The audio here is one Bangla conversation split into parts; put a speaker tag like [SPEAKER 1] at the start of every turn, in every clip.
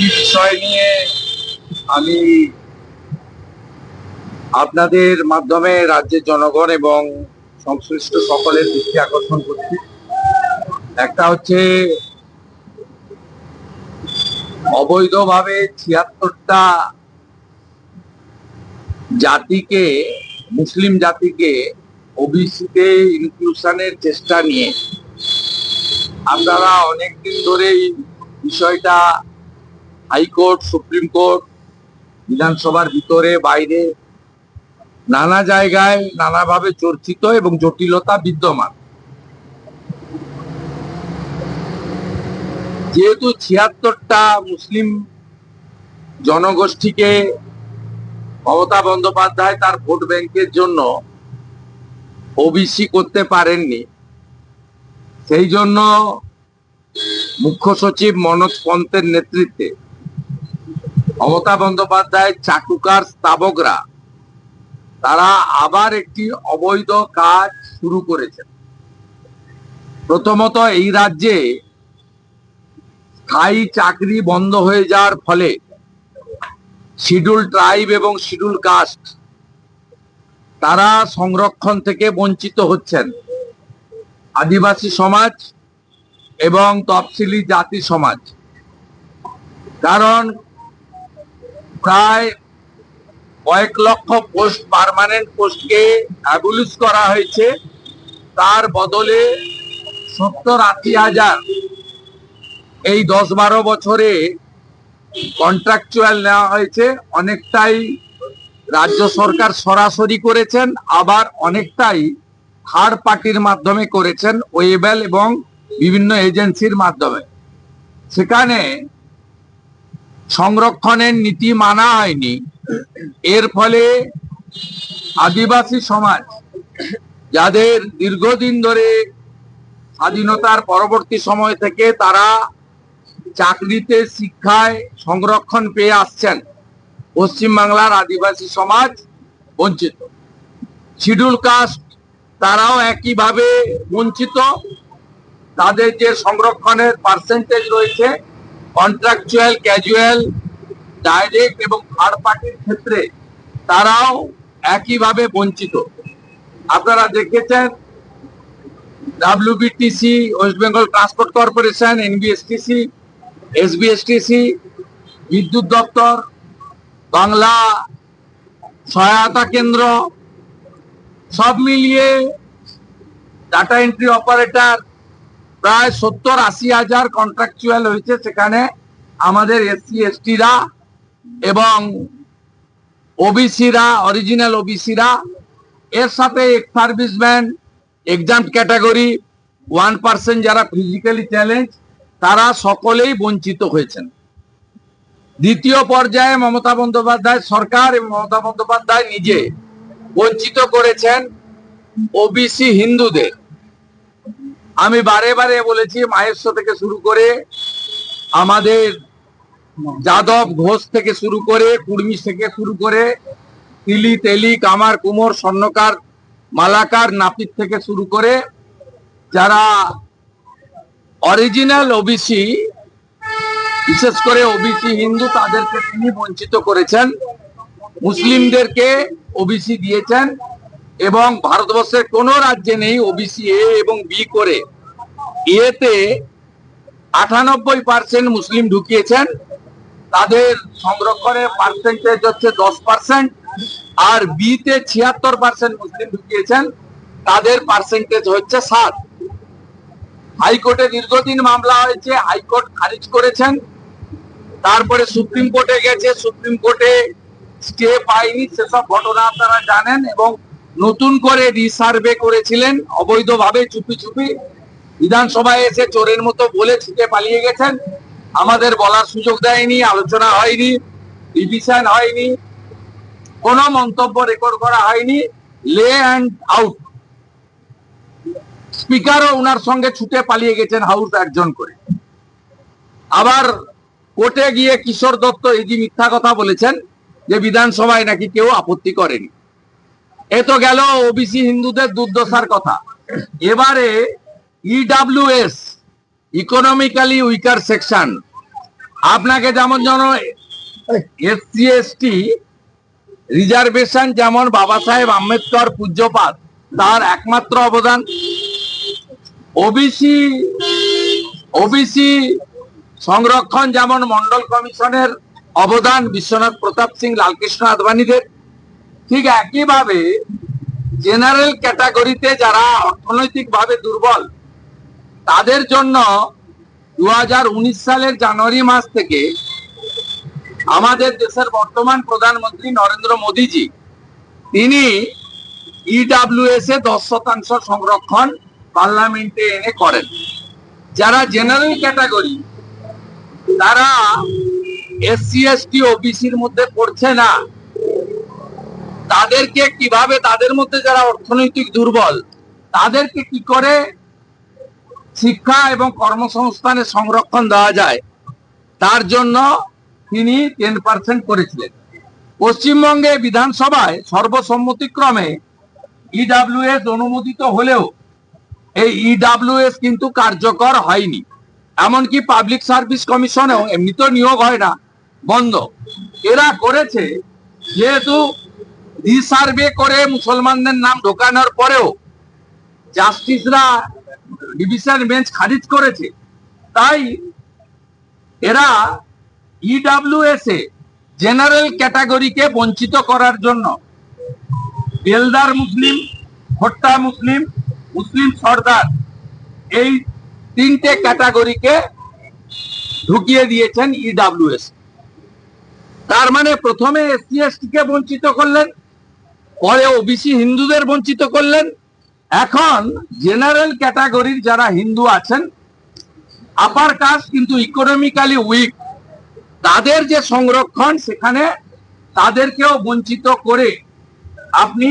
[SPEAKER 1] বিষয় নিয়ে আমি আপনাদের মাধ্যমে রাজ্যের জনগণ এবং সংশ্লিষ্ট সকলের দৃষ্টি আকর্ষণ করছি। একটা হচ্ছে অবৈধভাবে ছিয়াত্তরটা জাতিকে, মুসলিম জাতিকে ওবিসিতে ইনক্লুশনের চেষ্টা নিয়ে। আপনারা অনেকদিন ধরেই বিষয়টা হাইকোর্ট, সুপ্রিম কোর্ট, বিধানসভার ভিতরে, বাইরে নানা জায়গায় নানাভাবে চর্চিত এবং জটিলতা বিদ্যমান। যেহেতু ছিয়াত্তরটা মুসলিম জনগোষ্ঠীকে মমতা বন্দ্যোপাধ্যায় তার ভোট ব্যাংকের জন্য ওবিসি করতে পারেননি, সেই জন্য মুখ্য সচিব মনোজ পন্তের নেতৃত্বে মমতা বন্দ্যোপাধ্যায়, চাটুকার স্থাবকরা তারা আবার একটি অবৈধ কাজ শুরু করেছেন। প্রথমত এই রাজ্যে স্থায়ী চাকরি বন্ধ হয়ে যাওয়ার ফলে শিডিউল ট্রাইব এবং শিডিউল কাস্ট তারা সংরক্ষণ থেকে বঞ্চিত হচ্ছেন। আদিবাসী সমাজ এবং তফসিলি জাতি সমাজ। কারণ প্রায় কয়েক লক্ষ পোস্ট, পার্মানেন্ট পোস্টকে অ্যাবলিশ করা হয়েছে। তার বদলে সত্তর আশি হাজার এই দশ বারো বছরে কন্ট্রাকচুয়াল নেওয়া হয়েছে। অনেকটাই রাজ্য সরকার সরাসরি করেছেন, আবার অনেকটাই থার্ড পার্টির মাধ্যমে করেছেন ওয়েবেল এবং বিভিন্ন এজেন্সির মাধ্যমে। সেখানে সংরক্ষণের নীতি মানা হয়নি। এর ফলে আদিবাসী সমাজ, যাদের দীর্ঘদিন ধরে স্বাধীনতার পরবর্তী সময় থেকে তারা চাকরিতে, শিক্ষায় সংরক্ষণ পেয়ে আসছেন, পশ্চিমবাংলার আদিবাসী সমাজ বঞ্চিত। শিডিউল কাস্ট তারাও একইভাবে বঞ্চিত। তাদের যে সংরক্ষণের পার্সেন্টেজ রয়েছে কন্ট্রাকচুয়াল ক্যাজুয়াল ডাইরেক্ট এবং থার্ড পার্টির ক্ষেত্রে তারাও একইভাবে বঞ্চিত। আপনারা দেখেছেন WBTC West Bengal transport corporation NBSTC SBSTC বিদ্যুৎ দপ্তর, বাংলা সহায়তা কেন্দ্র, সব মিলিয়ে ডাটা এন্ট্রি অপারেটর প্রায় সত্তর আশি হাজার কন্ট্রাকচুয়াল হয়েছে সেখানে আমাদের এসসি, এসটিরা এবং ওবিসিরা অরিজিনাল ওবিসিরা। এর সাথে ex serviceman exam category one percent যারা ফিজিক্যালি চ্যালেঞ্জ তারা সকলেই বঞ্চিত হয়েছেন। দ্বিতীয় পর্যায়ে মমতা বন্দ্যোপাধ্যায় সরকার এবং মমতা বন্দ্যোপাধ্যায় নিজে বঞ্চিত করেছেন। ওবিসি হিন্দুদের। আমি বারে বারে বলেছি মাহেশ্ব থেকে শুরু করে আমাদের যাদব ঘোষ থেকে শুরু করে, কুর্মি থেকে শুরু করে তিলি তেলি, কামার, কুমোর, স্বর্ণকার, মালাকার, নাপিত থেকে শুরু করে, যারা অরিজিনাল ওবিসি বিশেষ করে ওবিসি হিন্দু তাদেরকে তিনি বঞ্চিত করেছেন, মুসলিমদেরকে ওবিসি দিয়েছেন। এবং ভারতবর্ষের কোন রাজ্যে নেই ওবিসি এ এবং বি করে। এতে আটানব্বই পার্সেন্ট মুসলিম ঢুকিয়েছেন। তাদের সংরক্ষণের পার্সেন্টেজ হচ্ছে দশ পার্সেন্ট। আর বিতে ছিয়াত্তর পার্সেন্ট মুসলিম ঢুকিয়েছেন। তাদের পার্সেন্টেজ হচ্ছে সাত। হাইকোর্টে দীর্ঘদিন মামলা হয়েছে, হাইকোর্ট খারিজ করেছেন। তারপরে সুপ্রিম কোর্টে গেছে। সুপ্রিম কোর্টে স্টে পায়নি, সেসব ঘটনা আপনারা জানেন এবং নতুন করে রিসার্ভে করেছিলেন, অবৈধভাবে চুপি চুপি। বিধানসভায় এসে চোরের মতো বলে ছুটে পালিয়ে গেছেন। আমাদের বলার সুযোগ দেয়নি, আলোচনা হয়নি রিভিশন হয়নি, কোনো মন্তব্য রেকর্ড করা হয়নি লে অ্যান্ড আউট স্পিকারও ওনার সঙ্গে ছুটে পালিয়ে গেছেন হাউস একজন করে। আবার কোর্টে গিয়ে কিশোর দত্ত এই যে মিথ্যা কথা বলেছেন, যে বিধানসভায় নাকি কেউ আপত্তি করেনি। এ তো গেল ওবিসি হিন্দুদের দুর্দশার কথা। এবারে ইডাব্লিউএস ইকোনমিক্যালি উইকার সেকশন আপনাকে যেমন যেন এসসি, এসটি রিজার্ভেশন যেমন বাবা সাহেব আম্বেদকর পূজ্যপাত তার একমাত্র অবদান। ওবিসি ওবিসি সংরক্ষণ যেমন মন্ডল কমিশনের অবদান, বিশ্বনাথ প্রতাপ সিং, লালকৃষ্ণ আদবানীদের ঠিক একইভাবে জেনারেল ক্যাটাগরিতে যারা অর্থনৈতিকভাবে দুর্বল, তাদের জন্য দু হাজার উনিশ সালের জানুয়ারি মাস থেকে আমাদের দেশের বর্তমান প্রধানমন্ত্রী নরেন্দ্র মোদীজি, তিনি ইডাব্লিউএস এ দশ শতাংশ সংরক্ষণ পার্লামেন্টে এনে করেন। যারা জেনারেল ক্যাটাগরি তারা এসসি এসটি ওবিসির মধ্যে পড়ছে না। তাদেরকে কীভাবে তাদের মধ্যে যারা অর্থনৈতিক দুর্বল, তাদেরকে কি করে শিক্ষা এবং কর্মসংস্থানের সংরক্ষণ দেওয়া যায়, তার জন্য তিনি টেন পার্সেন্ট করেছিলেন। পশ্চিমবঙ্গে বিধানসভায় সর্বসম্মতিক্রমে ইডাব্লিউএস অনুমোদিত হলেও এই ইডাব্লিউএস কিন্তু কার্যকর হয়নি। এমনকি পাবলিক সার্ভিস কমিশনেও এমনিতেও নিয়োগ হয় না, বন্ধ। এরা করেছে যেহেতু রিসার্ভে করে মুসলমানদের নাম ঢোকানোর পরেও জাস্টিসরা ডিভিশন বেঞ্চ খারিজ করেছে। তাই এরা ইডাব্লিউএস এ জেনারেল ক্যাটাগরিকে বঞ্চিত করার জন্য বেলদার মুসলিম, ভোট্টা মুসলিম মুসলিম সর্দার এই তিনটে ক্যাটাগরিকে ঢুকিয়ে দিয়েছেন ইডাব্লিউএস তার মানে প্রথমে এসসি এসটি কে বঞ্চিত করলেন পরে ওবিসি হিন্দুদের বঞ্চিত করলেন। এখন জেনারেল ক্যাটাগরির যারা হিন্দু আছেন আপার কাস্ট কিন্তু ইকোনমিক্যালি উইক তাদের যে সংরক্ষণ সেখানে তাদেরকেও বঞ্চিত করে আপনি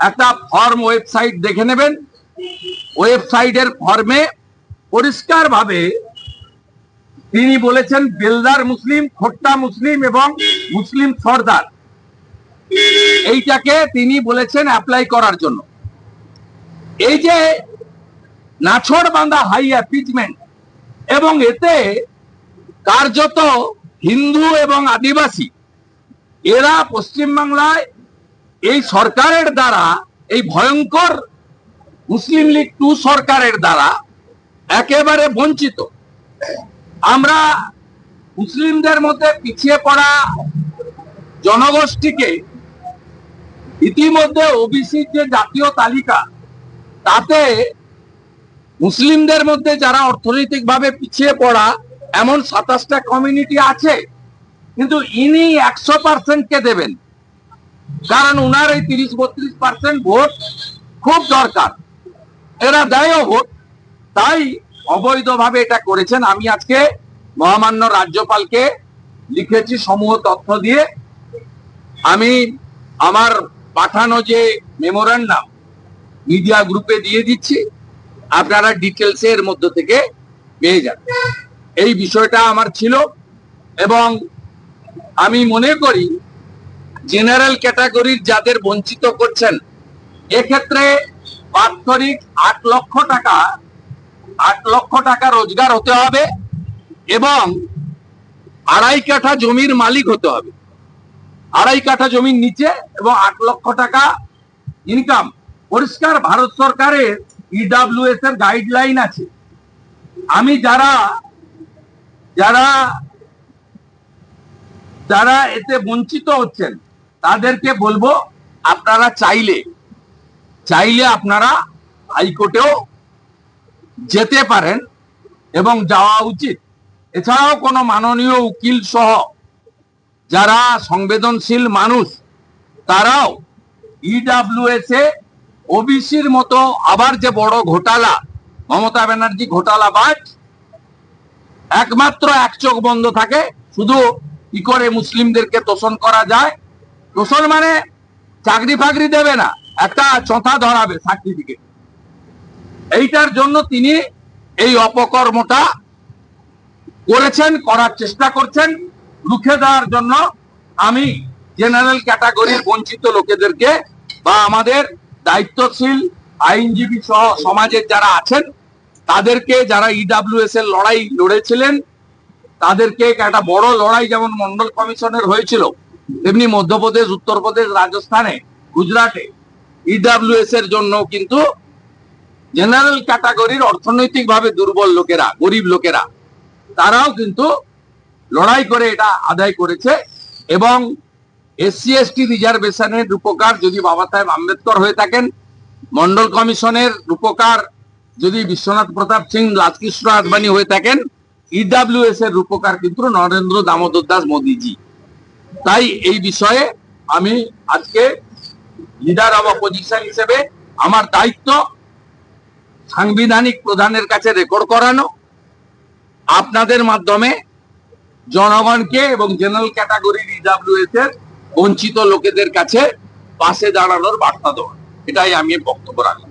[SPEAKER 1] একটা ফর্ম ওয়েবসাইট দেখে নেবেন। ওয়েবসাইটের ফর্মে পরিষ্কারভাবে তিনি বলেছেন, বেলদার মুসলিম, খোট্টা মুসলিম এবং মুসলিম সর্দার। এইটাকে তিনি বলেছেন অ্যাপ্লাই করার জন্য। এই যে নাছড় বাঁধা হাই অ্যাপিজমেন্ট এবং এতে কার্যত হিন্দু এবং আদিবাসী, এরা পশ্চিমবাংলায় এই সরকারের দ্বারা, এই ভয়ঙ্কর মুসলিম লীগ টু সরকারের দ্বারা একেবারে বঞ্চিত। আমরা মুসলিমদের মধ্যে পিছিয়ে পড়া জনগোষ্ঠীকে ইতিমধ্যে ওবিসির যে জাতীয় তালিকা, তাতে মুসলিমদের মধ্যে যারা অর্থনৈতিকভাবে পিছিয়ে পড়া, এমন সাতাশটা কমিউনিটি আছে, কিন্তু ইনি একশো পার্সেন্ট কে দেবেন। কারণ উনার এই তিরিশ বত্রিশ পার্সেন্ট ভোট খুব দরকার। এরা দেয়ও ভোট, তাই অবৈধভাবে এটা করেছেন। আমি আজকে মহামান্য রাজ্যপালকে লিখেছি সমূহ তথ্য দিয়ে। আমি আমার পাঠানো যে মেমোরান্ডাম মিডিয়া গ্রুপে দিয়ে দিচ্ছি, আপনারা ডিটেলস এর মধ্য থেকে পেয়ে যান এই বিষয়টা আমার ছিল এবং আমি মনে করি জেনারেল ক্যাটাগরির যাদের বঞ্চিত করছেন, এক্ষেত্রে বাৎসরিক আট লক্ষ টাকা, আট লক্ষ টাকা রোজগার হতে হবে এবং আড়াই কাঠা জমির মালিক হতে হবে। আড়াই কাঠা জমির নিচে এবং আট লক্ষ টাকা ইনকাম পরিষ্কার, ভারত সরকারের ইডাব্লিউএস এর গাইডলাইন আছে। আমি যারা যারা যারা এতে বঞ্চিত হচ্ছেন, তাদেরকে বলব আপনারা চাইলে চাইলে আপনারা হাইকোর্টেও যেতে পারেন এবং যাওয়া উচিত। এছাড়াও কোনো মাননীয় উকিল সহ যারা সংবেদনশীল মানুষ, তারাও ইডাব্লিউএস এ ওবিসির মতো আবার যে বড় ঘোটালা, মমতা ব্যানার্জি ঘোটালাবাজ একমাত্র এক চোখ বন্ধ থাকে, শুধু কি করে মুসলিমদেরকে তোষণ করা যায়। তোষণ মানে চাকরি ফাকরি দেবে না, একটা চথা ধরাবে সার্টিফিকেট এইটার জন্য তিনি এই অপকর্মটা করেছেন, করার চেষ্টা করছেন। রুখে দেওয়ার জন্য আমি জেনারেল ক্যাটাগরির বঞ্চিত লোকেদেরকে বা আমাদের দায়িত্বশীল আইনজীবী সহ সমাজের যারা আছেন, তাদেরকে যারা ইডাব্লিউএস এর লড়াই লড়েছিলেন, তাদেরকে একটা বড় লড়াই যেমন মন্ডল কমিশনের হয়েছিল, তেমনি মধ্যপ্রদেশ, উত্তরপ্রদেশ, রাজস্থানে, গুজরাটে ইডাব্লিউএস এর জন্য কিন্তু জেনারেল ক্যাটাগরির অর্থনৈতিকভাবে দুর্বল লোকেরা, গরিব লোকেরা, তারাও কিন্তু লড়াই করে এটা আদায় করেছে এবং এসসি এসটি রিজার্ভেশনের রূপকার যদি বাবা সাহেব আম্বেদকর হয়ে থাকেন, মন্ডল কমিশনের রূপকার যদি বিশ্বনাথ প্রতাপ সিং রাজকৃষ্ণ আদবানি হয়ে থাকেন ইডাব্লিউএস এর রূপকার কিন্তু নরেন্দ্র দামোদর দাস মোদীজি। তাই এই বিষয়ে আমি আজকে লিডার অব অপোজিশন হিসেবে আমার দায়িত্ব সাংবিধানিক প্রধানের কাছে রেকর্ড করানো। আপনাদের মাধ্যমে জনগণকে এবং জেনারেল ক্যাটাগরি ইডাব্লিউএস এর বঞ্চিত লোকেদের কাছে পাশে দাঁড়ানোর বার্তা দেওয়া। এটাই আমি বক্তব্য রাখলাম।